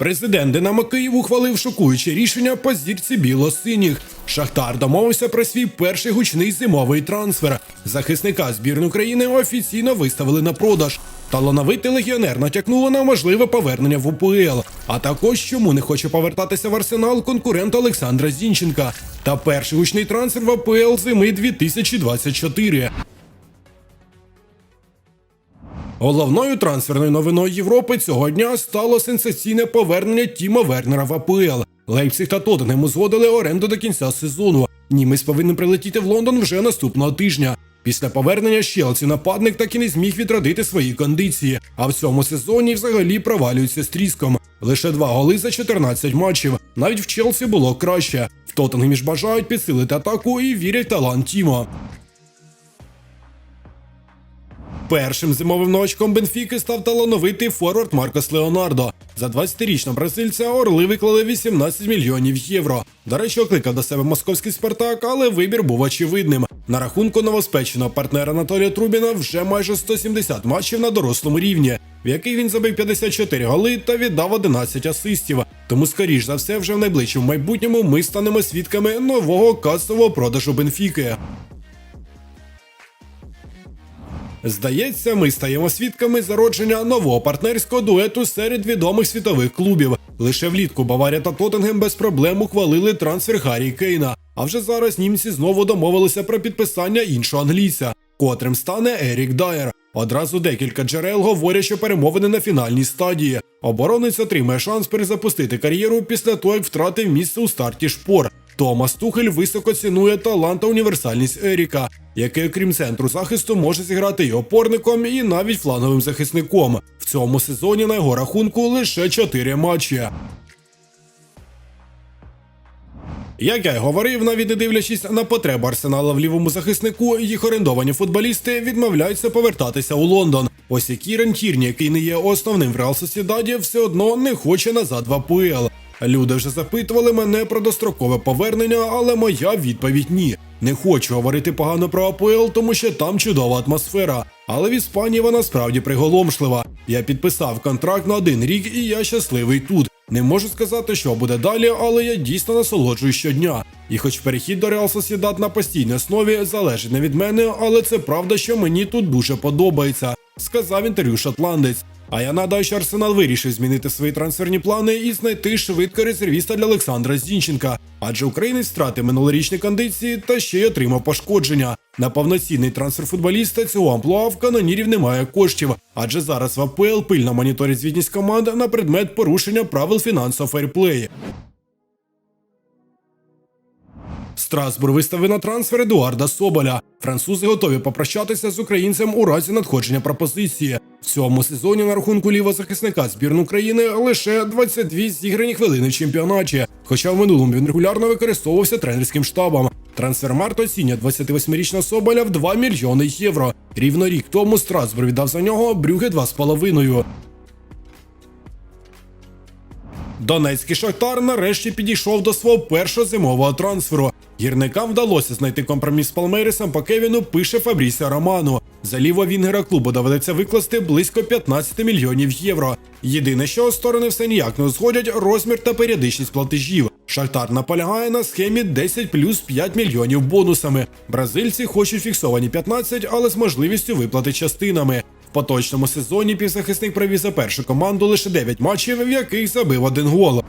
Президент Динамо Київ ухвалив шокуюче рішення по зірці біло-синіх. Шахтар домовився про свій перший гучний зимовий трансфер. Захисника збірної України офіційно виставили на продаж. Талановитий легіонер натякнуло на можливе повернення в УПЛ, а також чому не хоче повертатися в арсенал конкурент Олександра Зінченка. Та перший гучний трансфер в АПЛ зими 2024. Головною трансферною новиною Європи цього дня стало сенсаційне повернення Тіма Вернера в АПЛ. Лейпциг та Тоттенгем узгодили оренду до кінця сезону. Німець повинен прилетіти в Лондон вже наступного тижня. Після повернення з Челсі нападник так і не зміг відродити свої кондиції, а в цьому сезоні взагалі провалюється з тріском. Лише два голи за 14 матчів. Навіть в Челсі було краще. В Тоттенгемі ж бажають підсилити атаку і вірять талант Тімо. Першим зимовим новачком Бенфіки став талановитий форвард Маркос Леонардо. За 20-річного бразильця Орли виклали 18 мільйонів євро. До речі, окликав до себе московський Спартак, але вибір був очевидним. На рахунку новоспеченого партнера Анатолія Трубіна вже майже 170 матчів на дорослому рівні, в яких він забив 54 голи та віддав 11 асистів. Тому, скоріш за все, вже в найближчому майбутньому ми станемо свідками нового касового продажу Бенфіки. Здається, ми стаємо свідками зародження нового партнерського дуету серед відомих світових клубів. Лише влітку Баварія та Тоттенгем без проблем ухвалили трансфер Гаррі Кейна. А вже зараз німці знову домовилися про підписання іншого англійця, котрим стане Ерік Дайер. Одразу декілька джерел говорять, що перемовини на фінальній стадії. Оборонець отримає шанс перезапустити кар'єру після того, як втратив місце у старті шпор. Томас Тухель високо цінує талант та універсальність Еріка, який, окрім центру захисту, може зіграти і опорником, і навіть фланговим захисником. В цьому сезоні на його рахунку лише 4 матчі. Як я й говорив, навіть не дивлячись на потреби арсенала в лівому захиснику, їх орендовані футболісти відмовляються повертатися у Лондон. Ось і Кірен Тірні, який не є основним в Реал Сосідаді, все одно не хоче назад в АПЛ. Люди вже запитували мене про дострокове повернення, але моя відповідь ні. Не хочу говорити погано про АПЛ, тому що там чудова атмосфера. Але в Іспанії вона справді приголомшлива. Я підписав контракт на один рік, і я щасливий тут. Не можу сказати, що буде далі, але я дійсно насолоджуюсь щодня. І хоч перехід до Реал Сосідат на постійній основі залежить не від мене, але це правда, що мені тут дуже подобається, сказав інтерв'ю шотландець. А я нагадаю, що Арсенал вирішив змінити свої трансферні плани і знайти швидко резервіста для Олександра Зінченка, адже українець втратив минулорічні кондиції та ще й отримав пошкодження. На повноцінний трансфер футболіста цього амплуа в канонірів немає коштів, адже зараз в АПЛ пильно моніторить звітність команд на предмет порушення правил фінансового фейрплею. Страсбур виставив на трансфер Едуарда Соболя. Французи готові попрощатися з українцем у разі надходження пропозиції. В цьому сезоні на рахунку лівого захисника збірної України лише 22 зіграні хвилини в чемпіонаті. Хоча в минулому він регулярно використовувався тренерським штабом. Трансфермарт оцінює 28-річного Соболя в 2 мільйони євро. Рівно рік тому Страсбур віддав за нього Брюге 2,5. Донецький шахтар нарешті підійшов до свого першого зимового трансферу. Гірникам вдалося знайти компроміс з Палмерісом по Кевіну, пише Фабрісія Роману. За ліво Вінгера клубу доведеться викласти близько 15 мільйонів євро. Єдине, що сторони все ніяк не узгодять розмір та періодичність платежів. Шахтар наполягає на схемі 10 плюс 5 мільйонів бонусами. Бразильці хочуть фіксовані 15, але з можливістю виплати частинами. В поточному сезоні півзахисник провів за першу команду лише 9 матчів, в яких забив один гол.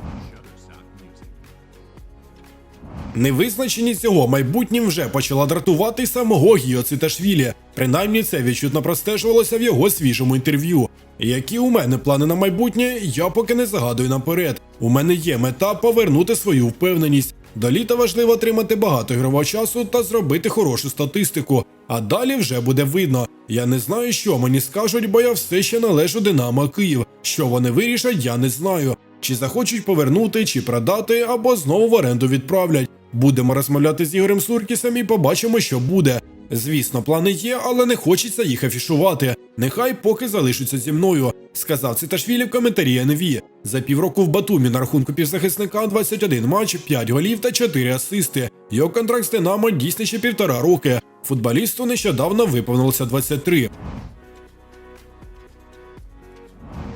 Невизначеність цього майбутнім вже почала дратувати самого Гіо Циташвілі. Принаймні це відчутно простежувалося в його свіжому інтерв'ю. Які у мене плани на майбутнє, я поки не загадую наперед. У мене є мета повернути свою впевненість. До літа важливо отримати багато ігрового часу та зробити хорошу статистику. А далі вже буде видно. Я не знаю, що мені скажуть, бо я все ще належу Динамо Київ. Що вони вирішать, я не знаю. Чи захочуть повернути, чи продати, або знову в оренду відправлять. Будемо розмовляти з Ігорем Суркісом і побачимо, що буде. Звісно, плани є, але не хочеться їх афішувати. Нехай поки залишаться зі мною, сказав Циташвілі в коментарі НВ. За півроку в Батумі на рахунку півзахисника 21 матч, 5 голів та 4 асисти. Його контракт з Динамо дійсно ще півтора роки. Футболісту нещодавно виповнилося 23.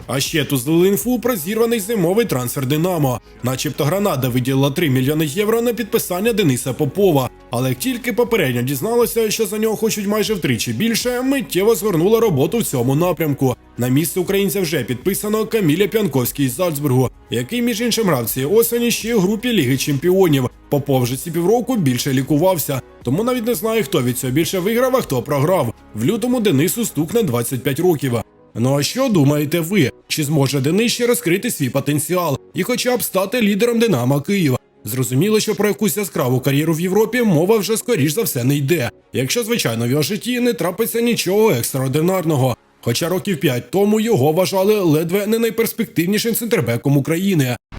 А ще тут злили інфу про зірваний зимовий трансфер Динамо. Начебто Гранада виділила 3 мільйони євро на підписання Дениса Попова. Але як тільки попередньо дізналася, що за нього хочуть майже втричі більше, миттєво згорнула роботу в цьому напрямку. На місце українця вже підписано Каміля П'янковський з Зальцбургу, який, між іншим, грав цієї осені ще у групі Ліги Чемпіонів. Попов вже ці півроку більше лікувався, тому навіть не знаю, хто від цього більше виграв, а хто програв. В лютому Денису стукне 25 років. Ну а що думаєте ви? Чи зможе денище розкрити свій потенціал і хоча б стати лідером Динамо Києва? Зрозуміло, що про якусь яскраву кар'єру в Європі мова вже скоріш за все не йде, якщо звичайно в його житті не трапиться нічого екстраординарного. Хоча років п'ять тому його вважали ледве не найперспективнішим центрбеком України.